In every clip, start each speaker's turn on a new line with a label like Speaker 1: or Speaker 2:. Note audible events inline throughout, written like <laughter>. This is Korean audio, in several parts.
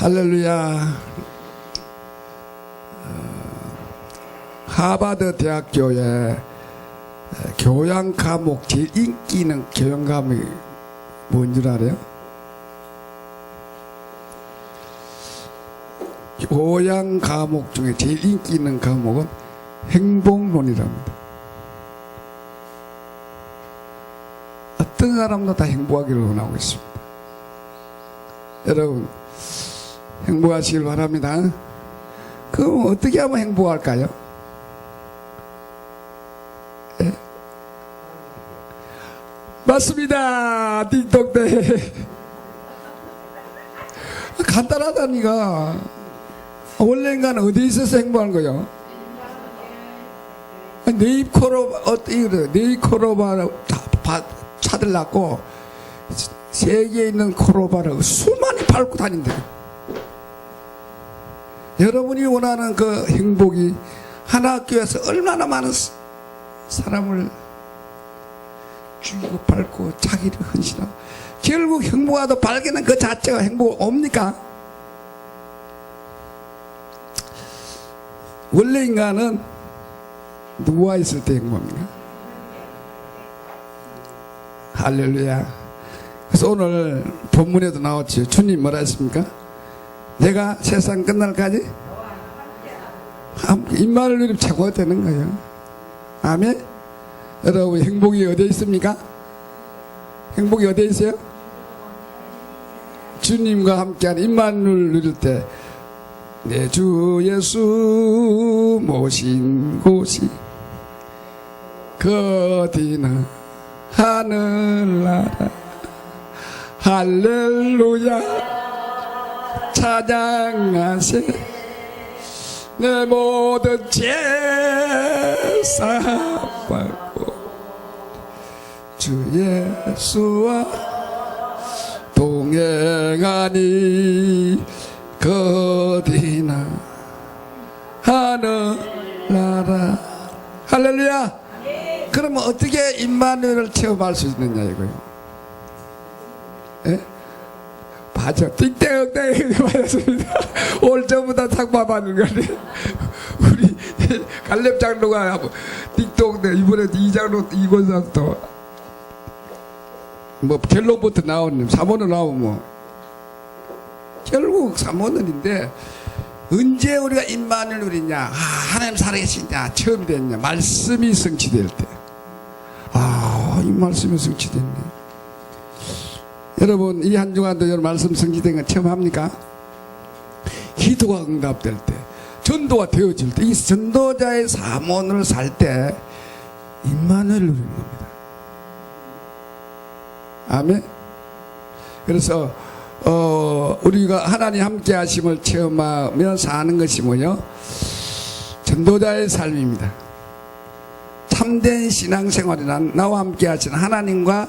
Speaker 1: 할렐루야. 어, 하버드 대학교의 교양 과목 제일 인기 있는 교양 과목이 뭔 줄 알아요? 교양 과목 중에 제일 인기 있는 과목은 행복론이랍니다. 어떤 사람도 다 행복하기를 원하고 있습니다. 여러분, 행복하시길 바랍니다. 그럼 어떻게 하면 행복할까요? 예? 맞습니다. 띵동대. 간단하다니까. 원래 인간은 어디에 있어서 행복한 거요? 네 입 코로 어떻게 그래? 코로바를 다 바- 찾으려고 세계에 있는 코로바를 수많이 밟고 다닌대. 여러분이 원하는 그 행복이 하나 학교에서 얼마나 많은 사- 사람을 죽이고 밟고 자기를 헌신하고 결국 행복하다 발견한 그 자체가 행복 옵니까? 원래 인간은 누구와 있을 때 행복합니까? 할렐루야. 그래서 오늘 본문에도 나왔죠. 주님 뭐라 했습니까? 내가 세상 끝날까지 입만을 누리면 최고가 되는 거예요. 아멘. 여러분 행복이 어디에 있습니까? 행복이 어디에 있어요? 주님과 함께하는 입만을 누릴 때 내 주 예수 모신 곳이 그 어디나 하늘나라 할렐루야 찬양하세 내 모든 죄사 받고 주 예수와 동행하니 그 어디나 하늘나라. 할렐루야. 그러면 어떻게 임마누엘을 체험할 수 있느냐 이거요 맞아. 띵땡땡 맞았습니다. <laughs> 올 전부다 상 받는 거네. <laughs> 우리 갈렙 장로가 띵동대 이번에 이 장로 이권사부터 뭐 결론부터 나오는 사모는 나오면 뭐 결국 사모는인데 언제 우리가 임만을 누리냐? 아, 하나님 살아계시냐 처음 됐냐? 말씀이 성취될 때 아 이 말씀이 성취됐네 여러분 이 한 주간도 여러분 말씀 성취된 건 처음 합니까? 기도가 응답될 때 전도가 되어질 때 이 전도자의 사모를 살때 임만을 누리는 겁니다 아멘 그래서 어, 우리가 하나님 함께 하심을 체험하며 사는 것이 뭐요? 전도자의 삶입니다. 참된 신앙생활이란 나와 함께 하시는 하나님과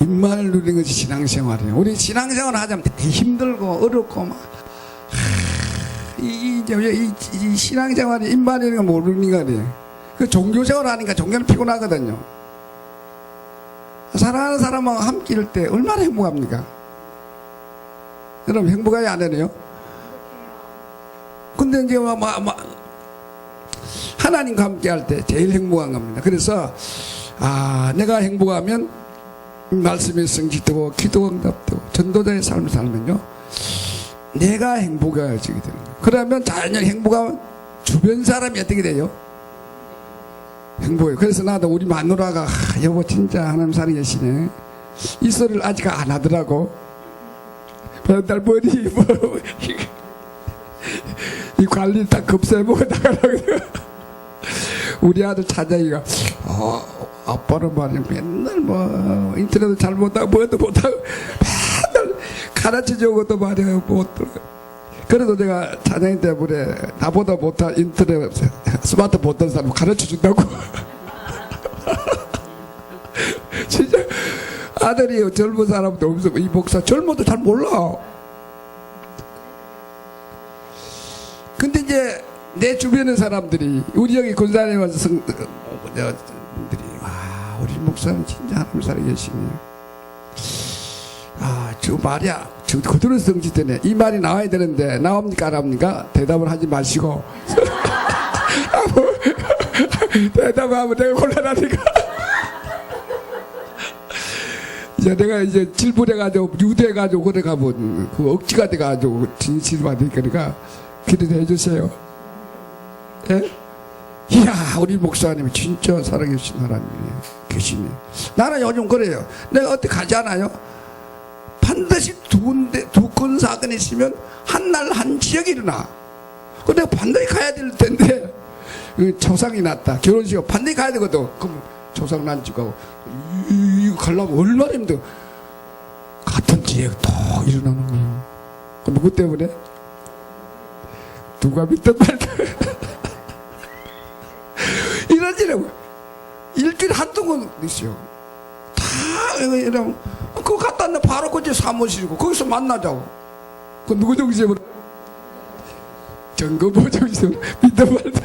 Speaker 1: 입만을 누리는 것이 신앙생활이에요. 우리 신앙생활 하자면 되게 힘들고 어렵고 막 하, 이, 이, 이, 이 신앙생활이 입만이라는 걸 모르는 거예요. 그 종교생활 하니까 종교는 피곤하거든요. 사랑하는 사람하고 함께 있을 때 얼마나 행복합니까? 여러분 행복하지 않으세요? 근데 이제 막, 막, 막 하나님과 함께 할 때 제일 행복한 겁니다. 그래서 아 내가 행복하면 말씀이 성취되고 기도가 응답되고 전도자의 삶을 살면요 내가 행복해지게 되는 거예요. 그러면 자연히 행복하면 주변 사람이 어떻게 돼요? 행복해요. 그래서 나도 우리 마누라가 아, 여보 진짜 하나님 살아계시네 이 소리를 아직 안 하더라고 맨날 머리 뭐, <laughs> 이 관리 다 급세보고 나가라고 우리 아들 차장이가 어, 아빠는 말이야 맨날 뭐 인터넷도 잘 못하고 뭐도 못하고 맨날 가르쳐주는 것도 말이야 못 들어 그래도 내가 차장님 때문에 나보다 못한 인터넷 스마트 못하는 사람 가르쳐 준다고. <laughs> 진짜 아들이 젊은 사람도 없어 이 목사 젊어도 잘 몰라. 근데 이제 내 주변의 사람들이 우리 여기 군산에 와서 성, 우리 목사는 진짜 하나님 살아 계시네 아 저 말이야 저 그대로 성취되네. 이 말이 나와야 되는데 나옵니까 안 나옵니까? 대답을 하지 마시고 <laughs> 대답하면 내가 곤란하니까. <laughs> 이제 내가 이제 질문해가지고 유대해가지고 그래 가면 그 억지가 돼가지고 진실화 되니까 기대해 주세요. 예? 이야 우리 목사님이 진짜 살아계신 하나님이네 계시네. 나는 요즘 그래요. 내가 어디 가잖아요. 반드시 두 군데 두 건 사건이 있으면 한 날 한 지역이 일어나. 그 내가 반드시 가야 될 텐데 그 조상이 났다. 결혼식 반드시 가야 되거든. 그럼 조상 난 집하고 이- 이거 가려면 얼마나 힘들어. 같은 지역 또 일어나는 거예요. 그 누구 때문에? 누가 믿든 말든 <laughs> 이러지라고. 일주일에 한두 번 있어요. 다 이러면 그거 갖다 놔 바로 그제 사무실이고 거기서 만나자고. 그 누구 정신으로? 정거보 정신으로 믿든 말든.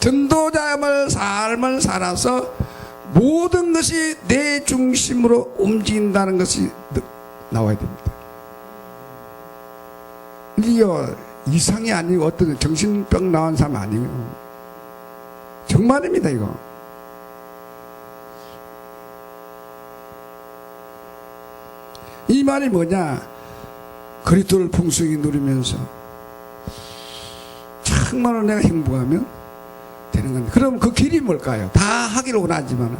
Speaker 1: 전도자의 삶을 살아서 모든 것이 내 중심으로 움직인다는 것이 느- 나와야 됩니다. 이게 이상이 아니고 어떤 정신병 나온 사람 아니에요. 정말입니다, 이거. 이 말이 뭐냐? 그리스도를 풍성히 누리면서 정말로 내가 행복하면 되는 겁니다. 그럼 그 길이 뭘까요? 다 하기를 원하지만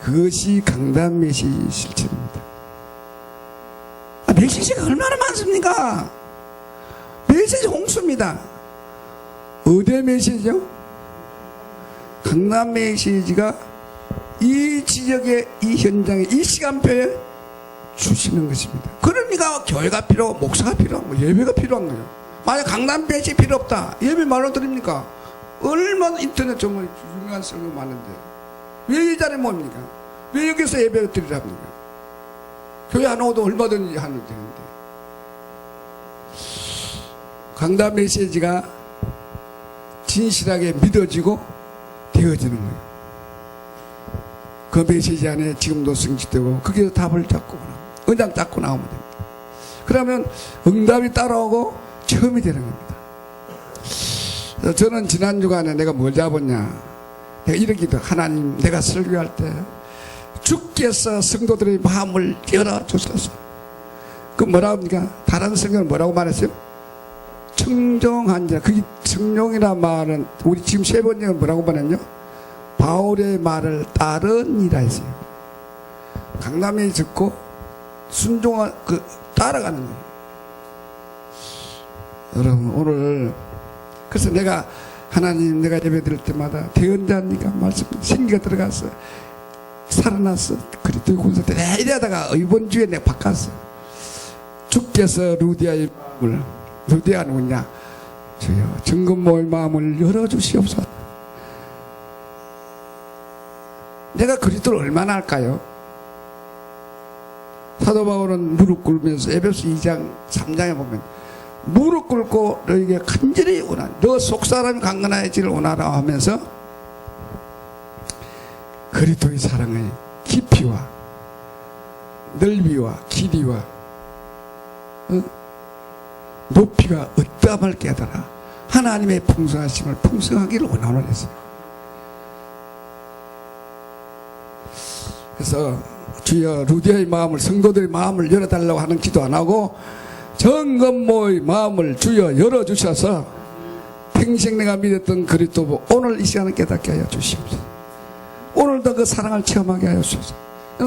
Speaker 1: 그것이 강단 메시지 실천입니다. 아, 메시지가 얼마나 많습니까? 메시지 홍수입니다. 어디 메시지요? 강남 메시지가 이 지역의 이 현장에 이 시간표에 주시는 것입니다. 그러니까 교회가 필요, 목사가 필요한 거, 예배가 필요한 거예요. 만약 강남 메시지 필요 없다. 예배 말로 드립니까? 얼마나 인터넷 정말 유명한 설교 많은데 왜 이 자리에 뭡니까? 왜 여기서 예배를 드리랍니까? 교회 안 오도 얼마든지 하면 되는데 강단 메시지가 진실하게 믿어지고 되어지는 거예요. 그 메시지 안에 지금도 성취되고 거기서 답을 잡고 은장 잡고 나오면 됩니다. 그러면 응답이 따라오고 처음이 되는 겁니다. 저는 지난 주간에 내가 뭘 잡았냐? 내가 이러기도 하나님 내가 설교할 때 주께서 성도들의 마음을 열어주소서. 그 뭐라 합니까? 다른 성경은 뭐라고 말했어요? 청정한 자. 그게 청룡이라 말은 우리 지금 세 번째는 뭐라고 말했냐? 바울의 말을 따른이라 했어요. 강남에 듣고 순종한 그 따라가는 거예요. 여러분 오늘 그래서 내가 하나님 내가 예배 드릴 때마다 대언자니까 말씀 생기가 들어갔어 살아났어. 그리스도의 군사 때 이러다가 이번 주에 내가 바꿨어. 주께서 루디아의 마음을 루디아 누구냐? 주여 정금모의 마음을 열어주시옵소서. 내가 그리스도를 얼마나 할까요? 사도 바울은 무릎 꿇으면서 에베소 2장 3장에 보면 무릎 꿇고 너에게 간절히 원한 너 속사람이 강건해지를 원하라 하면서 그리스도의 사랑의 깊이와 넓이와 길이와 어? 높이가 어떠함을 깨달아 하나님의 풍성하심을 풍성하기를 원하노라 했어요. 그래서 주여 루디아의 마음을 성도들의 마음을 열어달라고 하는 기도 안 하고 정건모의 마음을 주여 열어주셔서 평생 내가 믿었던 그리스도 오늘 이 시간을 깨닫게 하여 주시옵소서 오늘도 그 사랑을 체험하게 하여 주소서.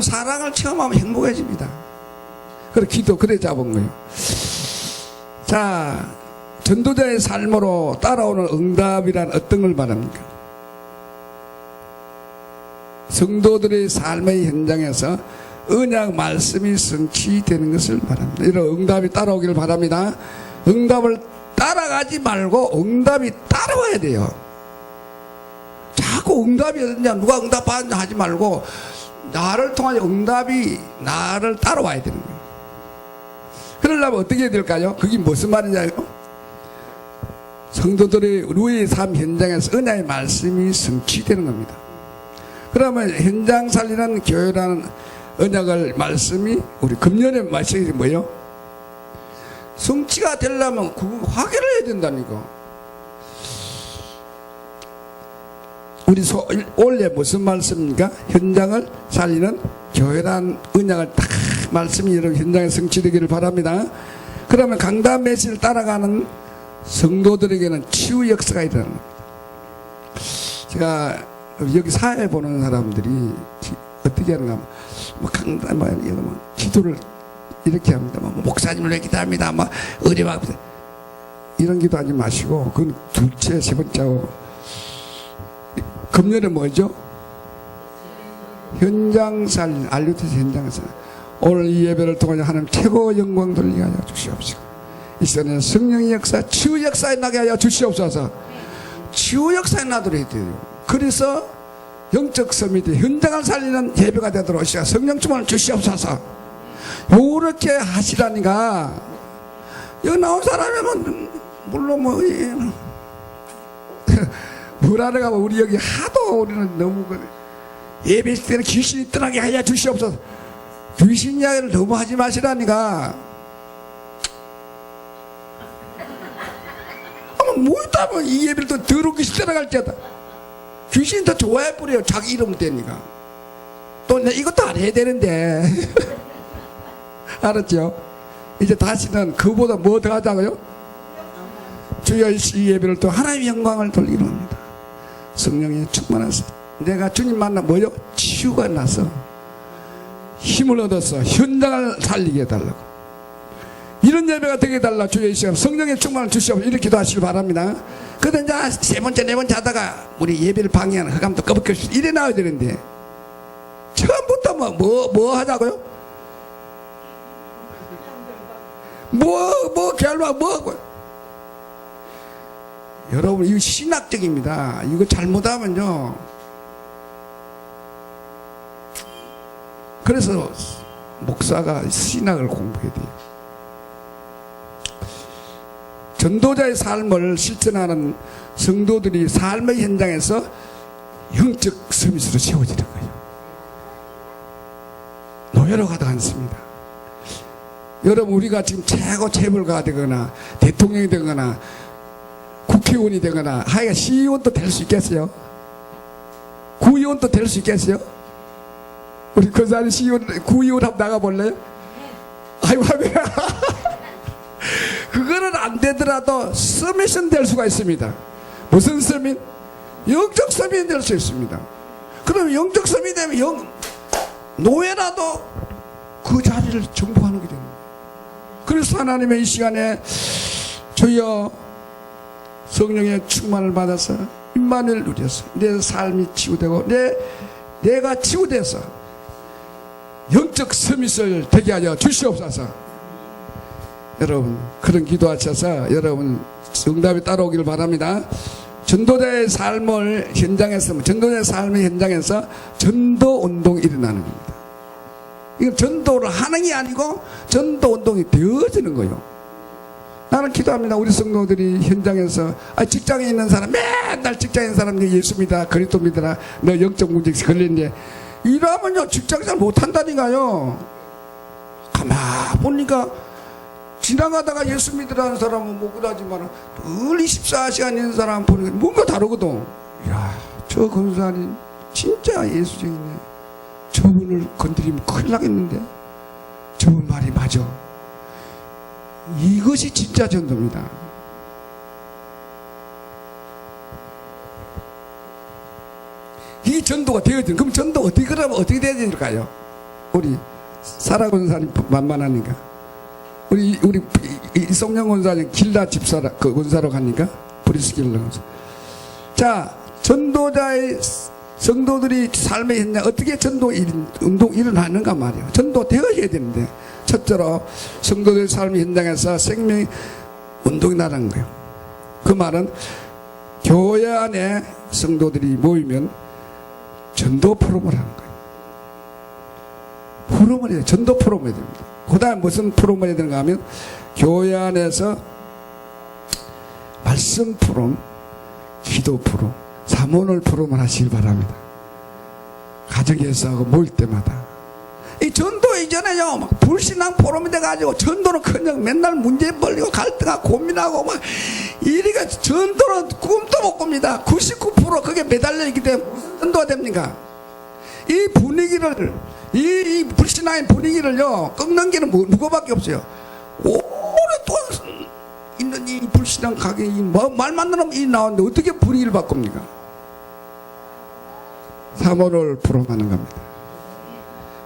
Speaker 1: 사랑을 체험하면 행복해집니다. 그래 기도 그래 잡은 거예요. 자 전도자의 삶으로 따라오는 응답이란 어떤 걸 말합니까 성도들의 삶의 현장에서 언약 말씀이 성취되는 것을 바랍니다. 이런 응답이 따라오기를 바랍니다. 응답을 따라가지 말고 응답이 따라와야 돼요. 자꾸 응답이 어딨냐, 누가 응답하느냐 하지 말고 나를 통한 응답이 나를 따라와야 되는 거예요. 그러려면 어떻게 해야 될까요? 그게 무슨 말이냐요? 성도들의 우리의 삶 현장에서 은혜의 말씀이 성취되는 겁니다. 그러면 현장 살리는 교회라는 언약을 말씀이 우리 금년의 말씀이 뭐예요? 성취가 되려면 그거 확인을 해야 된다니까. 우리 소, 원래 무슨 말씀입니까? 현장을 살리는 교회란 언약을 딱 말씀이 여러분 현장에 성취되기를 바랍니다. 그러면 강단 메시를 따라가는 성도들에게는 치유 역사가 일어나는 겁니다. 제가 여기 사회 보는 사람들이 기- 어떻게 하는가 뭐 강단 뭐 이거 뭐 기도를 이렇게 합니다. 뭐 목사님을 왜 기도합니다. 뭐 의뢰와 이런 기도 하지 마시고 그건 둘째 세 번째고 금년에 뭐죠? 현장 살린 알루티스 현장 살 오늘 이 예배를 통해 하나님 최고 영광 돌리게 하여 주시옵시고 이 시간에 성령의 역사 치유 역사에 나게 하여 주시옵소서 치유 역사에 나도록 해야 돼요 그래서 영적 서밋이 현장을 살리는 예배가 되도록 하시고 성령 충만을 주시옵소서. 요렇게 하시라니까 여기 나온 사람이면 물론 뭐 이- <laughs> 뭐라는 가면 우리 여기 하도 우리는 너무 그 예배 때는 귀신이 떠나게 하여 주시옵소서. 귀신 이야기를 너무 하지 마시라니까. 아마 뭐 있다면 이 예배를 또 귀신 떠나갈 때다 귀신이 더 좋아해 버려요 자기 이름 되니까 또내 이것도 안 해야 되는데 <laughs> 알았죠? 이제 다시는 그보다 뭐 더 하자고요? 주여 이 예배를 또 하나님의 영광을 돌리기로 합니다 성령이 충만해서 내가 주님 만나 뭐요? 치유가 나서 힘을 얻어서 현장을 살리게 해달라고 이런 예배가 되게 해달라 주여 이 시간 성령의 충만을 주시옵소서 이렇게 기도하시기 바랍니다 그런데 이제 세 번째 네 번째 하다가 우리 예배를 방해하는 흑암도 꺼벅꺼 이래 나와야 되는데 처음부터 뭐, 뭐, 뭐 하자고요? 뭐, 뭐, 결과 뭐, 뭐. 여러분, 이거 신학적입니다. 이거 잘못하면요. 그래서 목사가 신학을 공부해야 돼요. 전도자의 삶을 실천하는 성도들이 삶의 현장에서 영적 서밋으로 채워지는 거예요. 노예로 가도 않습니다. 여러분 우리가 지금 최고 재벌가가 되거나 대통령이 되거나 국회의원이 되거나 하여간 시의원도 될 수 있겠어요? 구의원도 될 수 있겠어요? 우리 권사님 시의원 구의원 한번 나가볼래요? 아이고 하면 안 되더라도 서밋은 될 수가 있습니다. 무슨 서밋? 영적 서밋이 될 수 있습니다. 그럼 영적 서밋이 되면 영, 노예라도 그 자리를 정복하는 게 됩니다. 그래서 하나님의 이 시간에 주여 성령의 충만을 받아서 임만을 누려서 내 삶이 치유되고 내 내가 치유돼서 영적 서밋을 되게 하여 주시옵소서. 여러분 그런 기도하셔서 여러분 응답이 따라오기를 바랍니다. 전도자의 삶을 현장에서 전도자의 삶의 현장에서 전도 운동이 일어나는 겁니다. 이건 전도를 하는 게 아니고 전도 운동이 되어지는 거예요. 나는 기도합니다. 우리 성도들이 현장에서 아, 직장에 있는 사람 맨날 직장에 있는 사람 예수 믿어라 그리스도 믿어라 너 영적 문제 걸리는데 이러면요 직장생활 못한다니까요. 가만 보니까 지나가다가 예수 믿으라는 사람은 못 그러지만 늘 24시간 있는 사람 보니까 뭔가 다르거든. 이야 저 권사님 진짜 예수쟁이네. 저분을 건드리면 큰일 나겠는데? 저분 말이 맞아. 이것이 진짜 전도입니다. 이 전도가 되어진 그럼 전도 어떻게 그러면 어떻게 되어야 될까요? 우리 사라 권사님 만만하니까 우리 우리 이성령 권사님 길라 집사라 그 권사로 가니까 브리스 길라 권사 자 전도자의 성도들이 삶의 현장 어떻게 전도 일, 운동 일어나는가 말이에요. 전도 되어야 되는데 첫째로 성도들 삶의 현장에서 생명 운동이 나라는 거예요. 그 말은 교회 안에 성도들이 모이면 전도 프로그램을 하는 거예요. 프로그램을 해야 전도 프로그램을 해야 됩니다. 그 다음 무슨 프로그램을 해야 되는가 하면 교회 안에서 말씀 프로그램, 기도 프로그램, 사모를 프로그램을 하시길 바랍니다. 가정에서 하고 모일 때마다 이 전도 이전에요, 막 불신앙 포럼이 돼가지고 전도는 그냥 맨날 문제 벌리고 갈등하고 고민하고 막 이리가 전도는 꿈도 못 꿉니다. 99% 그게 매달려 있기 때문에 무슨 전도가 됩니까? 이 분위기를 이, 이 불신앙의 분위기를요 꺾는 게는 뭐, 누구밖에 없어요. 오랫동안 있는 이 불신앙 가게 뭐, 말만 들으면 이 나오는데 어떻게 분위기를 바꿉니까? 사모를 풀어가는 겁니다.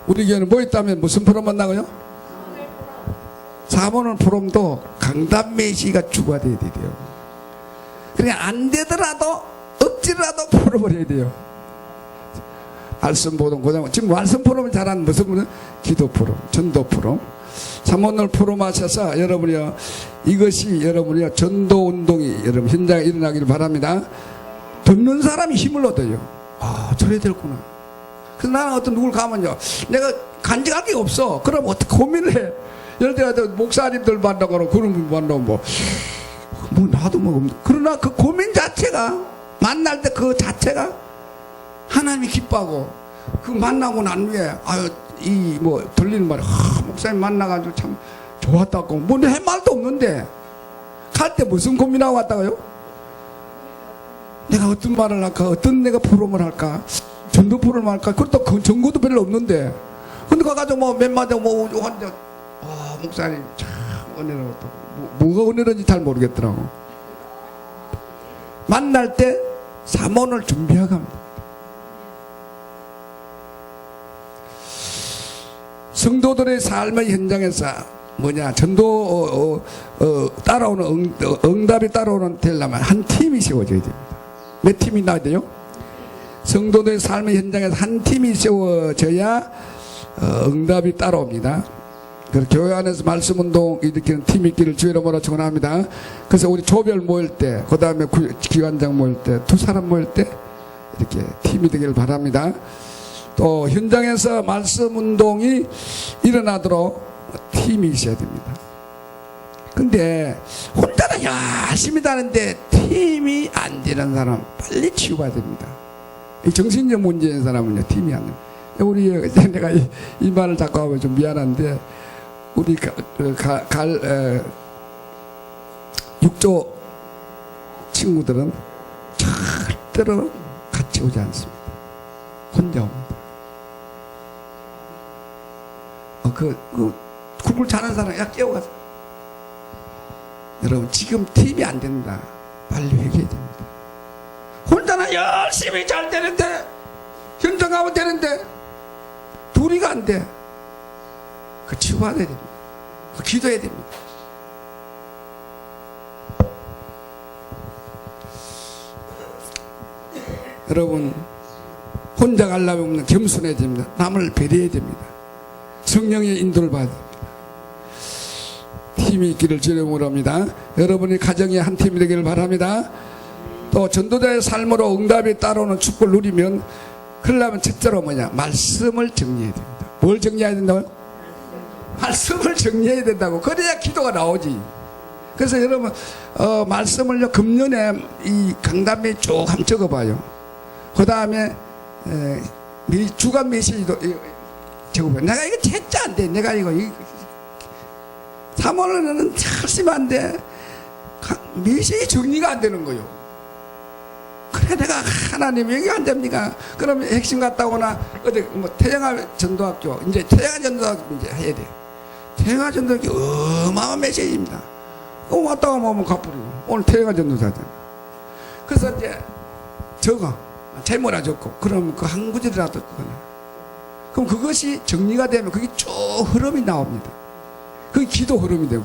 Speaker 1: 우리 교회는 뭐 있다면 무슨 프롬만 나가요? 사모를 프롬도 강단매 시가 주가 돼야 돼요. 그러니까 안 되더라도 억지라도 풀어버려야 돼요. 말씀 보동 고장 지금 말씀 프롬을 잘하는 무슨 분은 기도 프롬, 전도 프롬, 사모를 프롬하셔서 여러분이요 이것이 여러분이요 전도 운동이 여러분 현장에 일어나기를 바랍니다. 듣는 사람이 힘을 얻어요. 아, 저래야 되겠구나. 그래서 나는 어떤 누굴 가면요. 내가 간직할 게 없어. 그럼 어떻게 고민을 해. 예를 들어, 목사님들 만나거나 그런 분 만나면 뭐, 뭐, 나도 뭐. 그러나 그 고민 자체가, 만날 때 그 자체가 하나님이 기뻐하고, 그 만나고 난 후에, 아유, 이 뭐, 들리는 말이, 아, 목사님 만나가지고 참 좋았다고. 뭐, 할 말도 없는데, 갈 때 무슨 고민하고 왔다고요? 내가 어떤 말을 할까? 어떤 내가 포럼을 할까? 전도 포럼을 할까? 그것도 그 정보도 별로 없는데. 근데 가가지고 뭐 몇 마디 뭐 하는데, 와, 목사님 참 은혜로웠다. 뭐, 뭐가 은혜로운지 잘 모르겠더라고. 만날 때 사모를 준비하고 합니다. 성도들의 삶의 현장에서 뭐냐 전도 어, 어, 어, 따라오는 응, 어, 응답이 따라오는 되려면 한 팀이 세워져야 됩니다. 몇 팀이 나야 돼요? 성도들의 삶의 현장에서 한 팀이 세워져야 어, 응답이 따라옵니다. 그래서 교회 안에서 말씀 운동 일으키는 팀이 있기를 주의로 뭐라 축원합니다. 그래서 우리 조별 모일 때, 그 다음에 기관장 모일 때, 두 사람 모일 때 이렇게 팀이 되기를 바랍니다. 또 현장에서 말씀 운동이 일어나도록 팀이 있어야 됩니다. 근데 혼자는 열심히 다는데 팀이 안 되는 사람 빨리 치유가 됩니다. 이 정신적 문제인 사람은요 팀이 안 돼요. 우리 내가 이, 이 말을 자꾸 하면 좀 미안한데 우리 가, 갈 에, 육조 친구들은 절대로 같이 오지 않습니다. 혼자 옵니다. 어, 그, 그 구글 잘하는 사람 야 깨워가서 여러분 지금 팀이 안 된다. 빨리 회개해야 됩니다. 혼자나 열심히 잘 되는데 현장 가면 되는데 둘이가 안 돼. 그 치유받아야 됩니다. 그 기도해야 됩니다. 여러분 혼자 가려면 겸손해야 됩니다. 남을 배려해야 됩니다. 성령의 인도를 받아야 됩니다. 팀이 있기를 주님으로 합니다. 여러분이 가정의 한 팀이 되기를 바랍니다. 또 전도자의 삶으로 응답이 따라오는 축복을 누리면 그러려면 첫째로 뭐냐 말씀을 정리해야 됩니다. 뭘 정리해야 된다고요? 말씀을 정리해야 된다고 그래야 기도가 나오지. 그래서 여러분 어, 말씀을요 금년에 이 강단에 쭉 한번 적어봐요. 그 다음에 주간 메시지도 이- 적어봐요. 내가 이거 진짜 안 돼. 내가 이거 이, 3월에는 열심히 한데 메시지 정리가 안 되는 거요. 그래 내가 하나님 여기 안 됩니까? 그러면 핵심 갔다 오나 어디 뭐 태영아 전도학교 이제 태영아 전도학교 이제 해야 돼. 태영아 전도학교 어마어마한 메시지입니다. 어, 왔다가 오면 가버리고 오늘 태영아 전도사잖아. 그래서 이제 적어 제모라 적고 그러면 그 한 구절이라도 그거는 그럼 그것이 정리가 되면 그게 쭉 흐름이 나옵니다. 그게 기도 흐름이 되고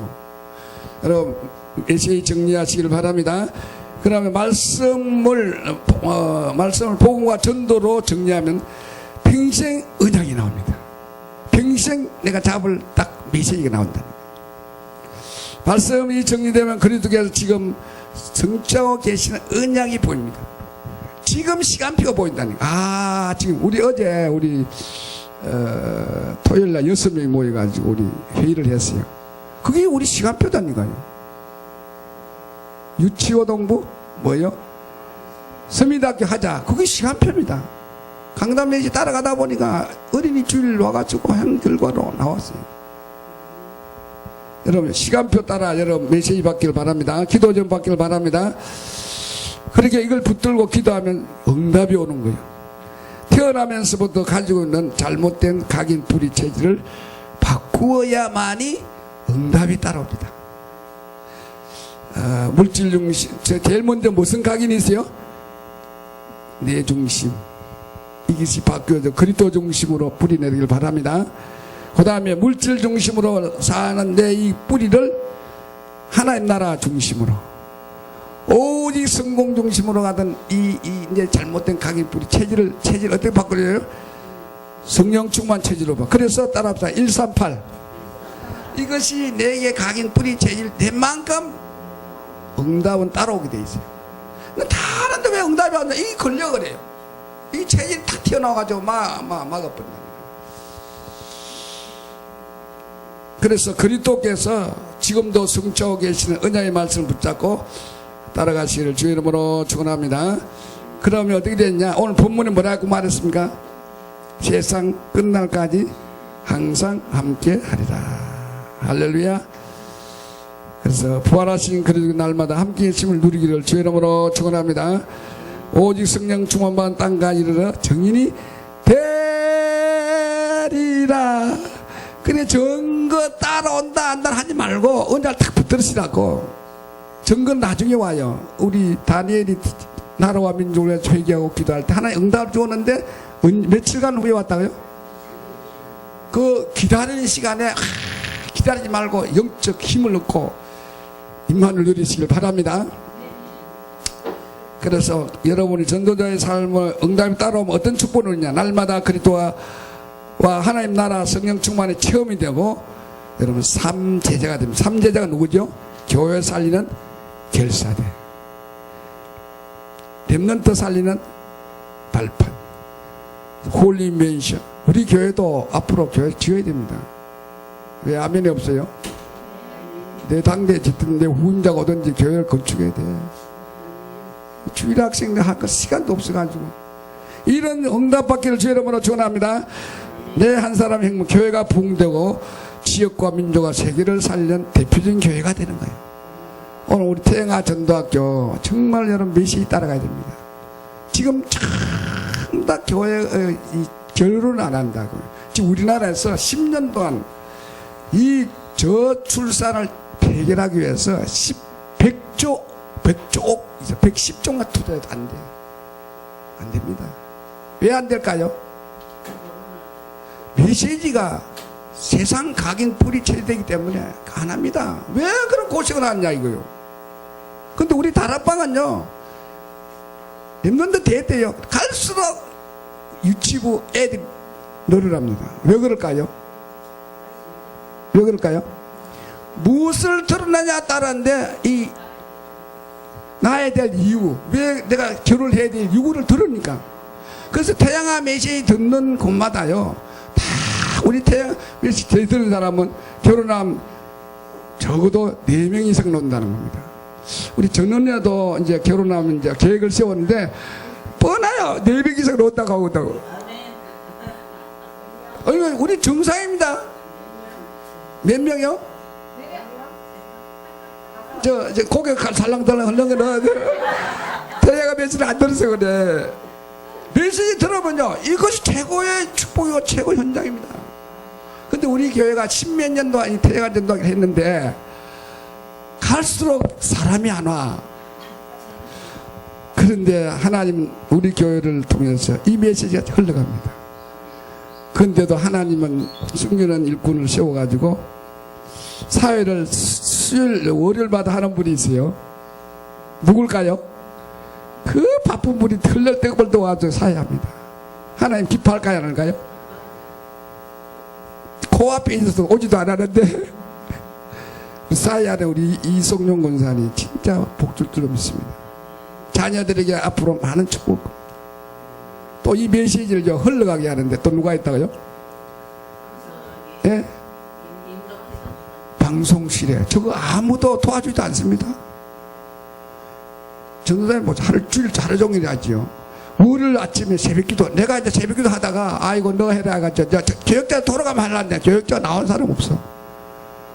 Speaker 1: 여러분 메시지 정리하시기를 바랍니다. 그러면 말씀을 어, 말씀을 복음과 전도로 정리하면 평생 언약이 나옵니다. 평생 내가 잡을 딱 메시지가 나온다. 말씀이 정리되면 그리스도께서 지금 성취하고 계시는 언약이 보입니다. 지금 시간표가 보인다니까. 아 지금 우리 어제 우리 어, 토요일 날 여섯 명이 모여가지고 우리 회의를 했어요. 그게 우리 시간표다니까요. 유치원 동부 뭐요? 서민대학교 하자. 그게 시간표입니다. 강남 메시 따라가다 보니까 어린이 주일 와가지고 한 결과로 나왔어요. 여러분 시간표 따라 여러분 메시지 받기를 바랍니다. 기도 좀 받기를 바랍니다. 그렇게 이걸 붙들고 기도하면 응답이 오는 거예요. 태어나면서부터 가지고 있는 잘못된 각인 불의 체질을 바꾸어야만이 응답이 따라옵니다. 아, 물질 중심, 저 제일 먼저 무슨 각인이 있어요? 내 중심. 이것이 바뀌어져 그리스도 중심으로 뿌리 내리길 바랍니다. 그 다음에 물질 중심으로 사는 내 이 뿌리를 하나님 나라 중심으로 오 직 성공 중심으로 가던 이, 이 이제 잘못된 각인 뿌리 체질을 체질 어떻게 바꾸려요? 성령 충만 체질로 봐. 그래서 따라합시다. 138. 이것이 내게 각인 뿌리 체질 된 만큼 응답은 따라오게 돼 있어요. 다 하는데 왜 응답이 안 나? 이게 걸려 그래요. 이 체질이 탁 튀어나와가지고 막, 막, 막아버린다. 그래서 그리스도께서 지금도 성취하고 계시는 은혜의 말씀을 붙잡고 따라가시기를 주의 이름으로 축원합니다. 그러면 어떻게 됐냐? 오늘 본문에 뭐라고 말했습니까? 세상 끝날까지 항상 함께 하리라. 할렐루야. 그래서 부활하신 그리스도 날마다 함께 있음을 누리기를 주의 이름으로 축원합니다. 오직 성령 충만받은 땅과 이르러 정인이 되리라. 그래 증거 따라온다 안다 하지 말고 언제 탁 붙들으시라고. 증거는 나중에 와요. 우리 다니엘이 나라와 민족을 위해 회개하고 기도할 때 하나님 응답을 주었는데 은- 며칠간 후에 왔다고요? 그 기다리는 시간에 아, 기다리지 말고 영적 힘을 얻고 임만을 누리시길 바랍니다. 그래서 여러분이 전도자의 삶을 응답이 따라오면 어떤 축복을 얻냐 날마다 그리스도와 와 하나님 나라 성령 충만의 체험이 되고 여러분 삼제자가 됩니다. 삼제자가 누구죠? 교회 살리는 결사대 렘넌트 살리는 발판 홀리 맨션 우리 교회도 앞으로 교회 지어야 됩니다. 왜 아멘이 없어요? 내 당대 짓든 내 후임자가 오든지 교회를 건축해야 돼. 주일 학생들 할거 시간도 없어가지고 이런 응답받기를 주의 이름으로 축원합니다. 내 한 사람 행복 교회가 부흥되고 지역과 민족과 세계를 살리는 대표적인 교회가 되는 거예요. 오늘 우리 태영아 전도학교 정말 여러분 메시지 따라가야 됩니다. 지금 참 다 교회 어, 이 결혼 안 한다고. 지금 우리나라에서 10년 동안 이 저출산을 해결하기 위해서 10, 100조, 100조, 110조가 투자해도 안 돼. 안 됩니다. 왜 안 될까요? 메시지가 세상 각인 뿌리 처리되기 때문에 안 합니다. 왜 그런 고생을 하냐 이거요. 근데 우리 다락방은요, 엠런드 대때요 갈수록 유치부 애들이 늘어납니다. 왜 그럴까요? 왜 그럴까요? 무엇을 드러나냐 따라는데 이 나에 대한 이유 왜 내가 결혼을 해야 될 이유를 들으니까 그래서 태양아 메시지 듣는 곳마다요 다 우리 메시지 듣는 사람은 결혼하면 적어도 네명 이상 논다는 겁니다 우리 전원녀도 이제 결혼하면 이제 계획을 세웠는데 뻔해요 네명 이상 논다고 하고 있다고 아니 우리 정상입니다 몇 명이요? 저, 저 고개 살랑살랑 흘렁거려. 태야가 며칠 안 들어서 그래. 메시지 들어보면요. 이것이 최고의 축복이고 최고 현장입니다. 근데 우리 교회가 십몇 년도 아니 태야가 전도하기를 했는데 갈수록 사람이 안 와. 그런데 하나님 우리 교회를 통해서 이 메시지가 흘러갑니다. 그런데도 하나님은 숨기는 일꾼을 세워가지고 사회를 수요일, 월요일마다 하는 분이 있어요. 누굴까요? 그 바쁜 분이 틀릴 때벌도 와서 사회합니다. 하나님 기뻐할까요? 안 할까요? 코앞에 있어서 오지도 않았는데 <laughs> 사회하는 우리 이성용 권사님 진짜 복줄 줄로 믿습니다. 자녀들에게 앞으로 많은 축복 또 이 메시지를 저 흘러가게 하는데 또 누가 있다고요? 예? 방송실에 저거 아무도 도와주지 않습니다. 전도사님 뭐 하루 주일 하루 종일 하지요. 월요일 아침에 새벽기도 내가 이제 새벽기도 하다가 아이고 너 해라 가지고 교역자 돌아가면 하려는데 교역자 나온 사람 없어.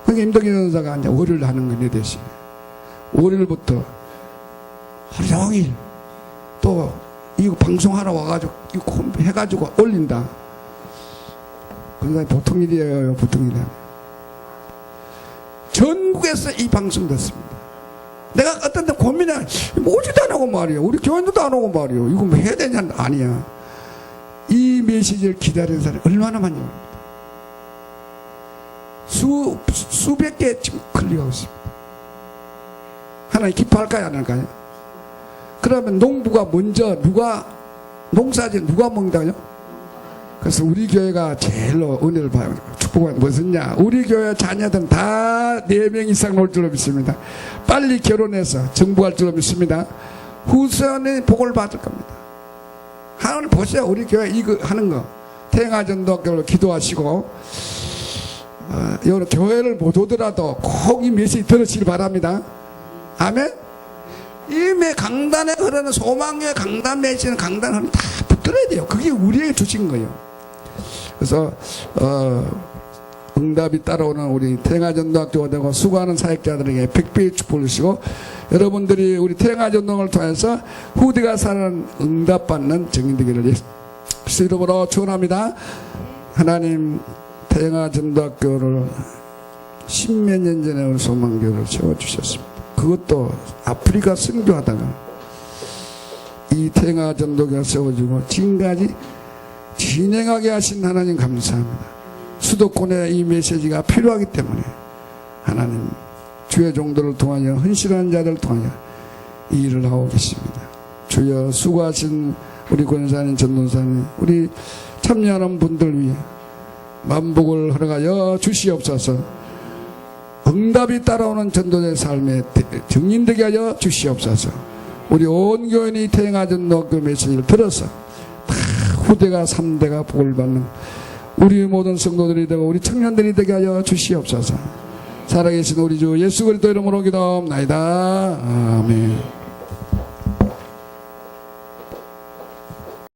Speaker 1: 그러니까 임덕희 전사가 이제 월요일 하는 거내 대신 월요일부터 하루 종일 또 이거 방송하러 와가지고 이거 해가지고 올린다. 그러니까 보통 일이에요, 보통 일이 아니에요. 전국에서 이 방송 됐습니다. 내가 어떤 데 고민해, 오지도 안 하고 말이야. 우리 교인들도 안 오고 말이야. 이거 뭐 해야 되냐? 아니야. 이 메시지를 기다리는 사람이 얼마나 많이 옵니다. 수, 수백 개 지금 클릭하고 있습니다. 하나님 기뻐할까요? 안 할까요? 그러면 농부가 먼저 누가 농사지 누가 먹는다요? 그래서 우리 교회가 제일로 은혜를 받 축복받는 무슨냐? 우리 교회 자녀들은 다 네 명 이상 올 줄로 믿습니다. 빨리 결혼해서 정부할 줄로 믿습니다. 후손의 복을 받을 겁니다. 하나님 보세요. 우리 교회 이거 하는 거. 태영아전도학교로 기도하시고 어, 여러 교회를 못 오더라도 꼭 이 메시지 들으시기 바랍니다. 아멘. 이매 강단에 흐르는 소망교회 강단 메시지는 강단 흐르는 다 붙들어야 돼요. 그게 우리에게 주신 거예요. 그래서 어, 응답이 따라오는 우리 태영아전도학교가 되고 수고하는 사역자들에게 백배의 축복을 주시고 여러분들이 우리 태영아전도를 통해서 후대가 사는 응답받는 증인되기를 예수 이름으로 축원합니다. 하나님 태영아전도학교를 십몇 년 전에 우리 소망교를 세워주셨습니다. 그것도 아프리카 선교하다가 이 태영아전도교가 세워지고 지금까지 진행하게 하신 하나님 감사합니다. 수도권에 이 메시지가 필요하기 때문에 하나님 주의 종들을 통하여 헌신한 자들을 통하여 이 일을 하고 계십니다. 주여 수고하신 우리 권사님 전도사님 우리 참여하는 분들 위해 만복을 허락하여 주시옵소서 응답이 따라오는 전도자의 삶에 증인되게 하여 주시옵소서 우리 온 교인이 태영아전도 그 메시지를 들어서 다 후대가 3대가 복을 받는 우리 모든 성도들이 되고 우리 청년들이 되게 하여 주시옵소서. 살아계신 우리 주 예수 그리스도 이름으로 기도합나이다. 아멘